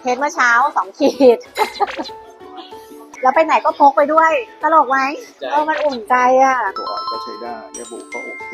เทสเมื่อเช้าสองขีด แล้วไปไหนก็พกไปด้วย ตลกไหมเออมันอุ่นใจอะ ตัวอ่อนก็ใช้ได้ยาบุก็โอเค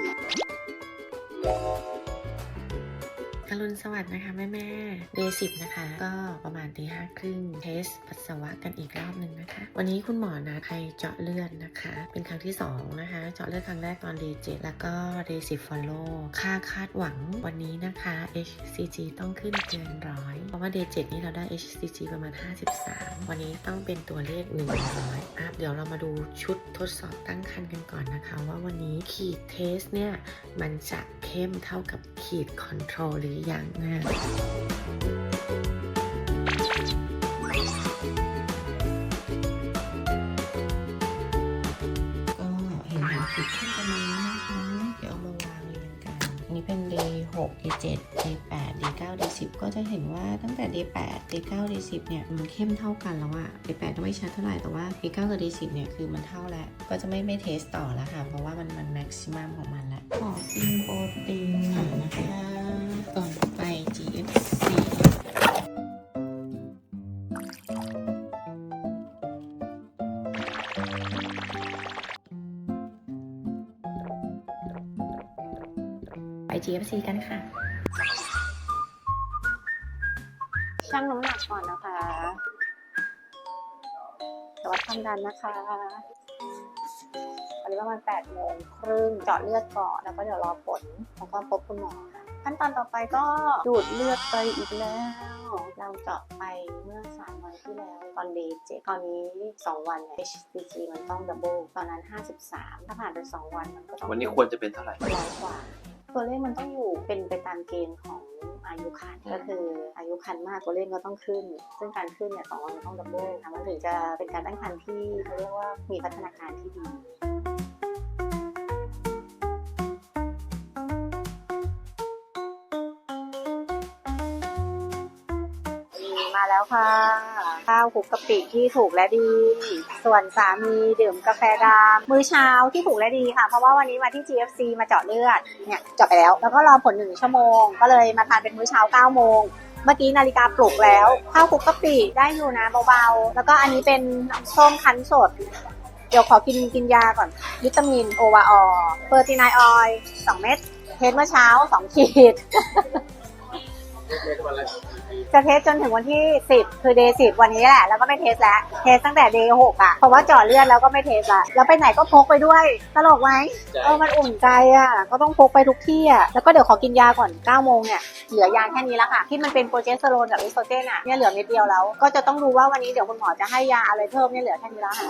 อรุณสวัสดิ์นะคะแม่แม่เดย์สิบนะคะ ก็ประมาณตีห้าครึ่งเทสปัสสาวะกันอีกรอบหนึ่งนะคะ วันนี้คุณหมอนะใครเจาะเลือดนะคะ เป็นครั้งที่ 2 นะคะ เจาะเลือดครั้งแรกตอน day 7แล้วก็ day 10 follow ค่าคาดหวังวันนี้นะคะ HCG ต้องขึ้นเกินร้อยเพราะว่า day 7นี่เราได้ HCG ประมาณ 53 วันนี้ต้องเป็นตัวเลข 100อะเดี๋ยวเรามาดูชุดทดสอบตั้งครรภ์กันก่อนนะคะ ว่าวันนี้ขีดเทสเนี่ยมันจะเข้มเท่ากับขีดคอนโทรลหรือยังนะก็เห็นหัวขีดขึ้นประมาณนี้นะคะเดี๋ยวเอามาวางเรียงกัน อันนี้เป็น day 6 day 7 day 8 day 9 day 10 ก็จะเห็นว่าตั้งแต่ day 8 day 9 day 10 เนี่ย มันเข้มเท่ากันแล้วอะ day 8ก็ไม่ชัดเท่าไหร่ แต่ว่า day 9 กับ day 10 เนี่ย คือมันเท่าแล้ว ก็จะไม่ไม่เทสต่อแล้วค่ะ เพราะว่ามันมันแม็กซิมัมของมันแล้วขอกินโปรตีนหน่อยนะคะ ก่อนไป GFC ไป GFC กันค่ะ ชั่งน้ำหนักก่อนนะคะแตรวจความดันนะคะวันนี้ประมาณ8โมงครึ่งเจาะเลือดก่อนแล้วก็เดี๋ยวรอผลแล้วก็พบคุณหมอค่ะ ขั้นตอนต่อไปก็ดูดเลือดไปอีกแล้ว เราเจาะไปเมื่อ3วันที่แล้วตอนเดย์เจ็ดตอนนี้ 2 วันเนี่ย HCG มันต้องดับเบิลตอนนั้น 53 ถ้าผ่านไป 2 วันมันก็ต้องวันนี้ควรจะเป็นเท่าไหร่ร้อยกว่า ตัวเลขมันต้องอยู่เป็นไปตามเกณฑ์ของอายุคันก็คืออายุคันมากตัวเลขก็ต้องขึ้น ซึ่งการขึ้นเนี่ยสองวันมันต้องดับเบิลนะมันถึงจะเป็นการตั้งครรภ์ที่เขาเรียกว่ามีพัฒนาการที่ดี มาแล้วค่ะ ข้าวคลุกกะปิที่ถูกและดี ส่วนสามีดื่มกาแฟดำมื้อเช้าที่ถูกและดีค่ะ เพราะว่าวันนี้มาที่ GFC มาเจาะเลือดเนี่ยเจาะไปแล้ว แล้วก็รอผลหนึ่งชั่วโมง ก็เลยมาทานเป็นมื้อเช้า9โมงเมื่อกี้นาฬิกาปลุกแล้ว ข้าวคลุกกะปิได้อยู่นะเบาๆ แล้วก็อันนี้เป็นน้ำส้มคั้นสด เดี๋ยวขอกินกินยาก่อน วิตามินโอวาออเปอร์ตินายออยสองเม็ดเทสเมื่อเช้าสองขีด จะเทสจนถึงวันที่ 10 คือ day 10วันนี้แหละ แล้วก็ไม่เทสแล้ว เทสตั้งแต่ day 6อะเพราะว่าเจาะเลือดแล้วก็ไม่เทสละแล้วไปไหนก็พกไปด้วย ตลกไหมเออมันอุ่นใจอะก็ต้องพกไปทุกที่อะแล้วก็เดี๋ยวขอกินยาก่อน9โมงเนี่ย เหลือยาแค่นี้แล้วค่ะ ที่มันเป็นโปรเจสเตอโรนกับอิสโตรเจนอะเนี่ยเหลือเม็ดเดียวแล้ว ก็จะต้องดูว่าวันนี้เดี๋ยวคุณหมอจะให้ยาอะไรเพิ่มเนี่ยเหลือแค่นี้แล้วค่ะ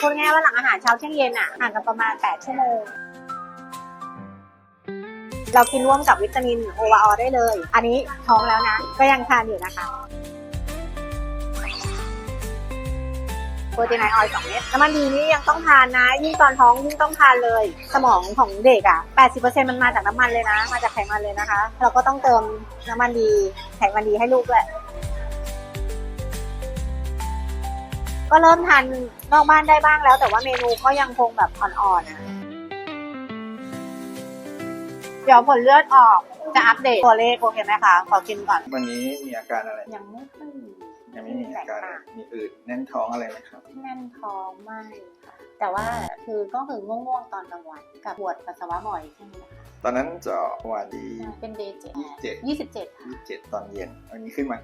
พูดง่ายๆว่าหลังอาหารเช้าเที่ยงเย็นอะห่างกันประมาณ 8 ชั่วโมง เรากินร่วมกับวิตามินโอวาออได้เลย อันนี้ท้องแล้วนะ ก็ยังทานอยู่นะคะโปรตีนไอออยล์สองเม็ดน้ำมันดีนี่ยังต้องทานนะ ยิ่งตอนท้องยิ่งต้องทานเลย สมองของเด็กอะ 80%มันมาจากน้ำมันเลยนะ มาจากไขมันเลยนะคะ เราก็ต้องเติมน้ำมันดีไขมันดีให้ลูกด้วยก็เริ่มทานนอกบ้านได้บ้างแล้ว แต่ว่าเมนูก็ยังคงแบบอ่อนๆนะ เดี๋ยวผลเลือดออกจะอัปเดตตัวเลขโอเคไหมคะ ขอกินก่อน วันนี้มีอาการอะไร ยังไม่ค่อยมียังไม่มีอาการแตกต่างมีอืดแน่นท้องอะไรไหมครับ แน่นท้องไม่ค่ะ แต่ว่าคือก็คือง่วงๆตอนกลางวันกับปวดปัสสาวะบ่อยแค่นี้นะคะ ตอนนั้นเจาะวันที่เป็นเดย์เจ็ด27ยี่สิบเจ็ดค่ะ27ตอนเย็นอันนี้ขึ้นมา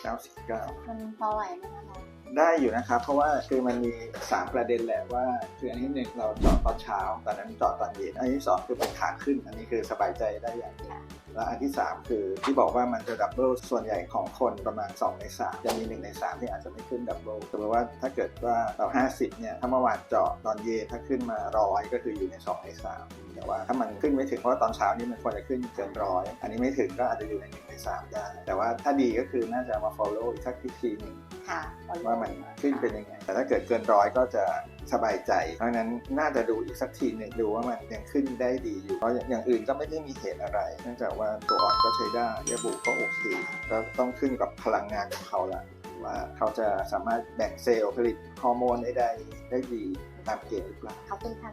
99 99มันพอไหวไหมคะน้องได้อยู่นะครับ เพราะว่าคือมันมี 3 ประเด็นแหละว่าคืออันที่หนึ่งเราเจาะตอนเช้าตอนนั้นเจาะตอนเย็นอันที่สองคือเป็นขาขึ้น อันนี้คือสบายใจได้อย่างหนึ่ง แล้วอันที่ 3 คือที่บอกว่ามันจะดับเบิลส่วนใหญ่ของคนประมาณ 2 ใน 3 จะมี 1 ใน 3 ที่อาจจะไม่ขึ้นดับเบิลสมมติว่าถ้าเกิดว่าเรา50 เนี่ย ถ้าเมื่อวานเจาะตอนเย็นถ้าขึ้นมาร้อยก็คืออยู่ใน 2 ใน 3 แต่ว่าถ้ามันขึ้นไม่ถึงเพราะว่าตอนเช้านี่มันควรจะขึ้นเกินร้อยอันนี้ไม่ถึงก็อาจจะอยู่ใน 1 ใน 3 ได้ แต่ว่าถ้าดีก็คือน่าจะมา follow อีกสักทีหนึ่งค่ะว่ามันขึ้นเป็นยังไง แต่ถ้าเกิดเกินร้อยก็จะสบายใจ เพราะฉะนั้นน่าจะดูอีกสักทีหนึ่งดูว่ามันยังขึ้นได้ดีอยู่ เพราะอย่างอื่นก็ไม่ได้มีเหตุอะไรเนื่องจากว่าตัวอ่อนก็ใช้ได้ยาบุก็โอเคก็ต้องขึ้นกับพลังงานของเขาละว่าเขาจะสามารถแบ่งเซลล์ผลิตฮอร์โมนได้ได้ได้ดีตามเกณฑ์หรือเปล่าขอบคุณค่ะ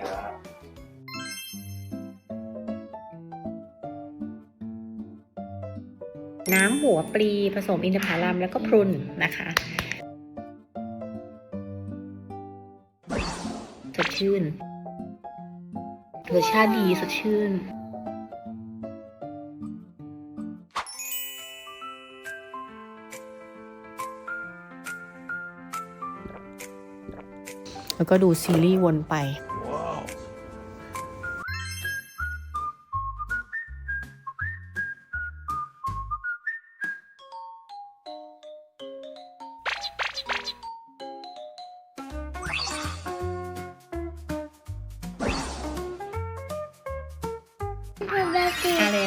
ครับ น้ำหัวปลีผสมอินทผลัมแล้วก็พรุนนะคะสดชื่นรสชาติดีสดชื่นแล้วก็ดูซีรีส์วนไป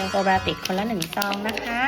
ลโปรไบโอติกคนละหนึ่งซองนะคะ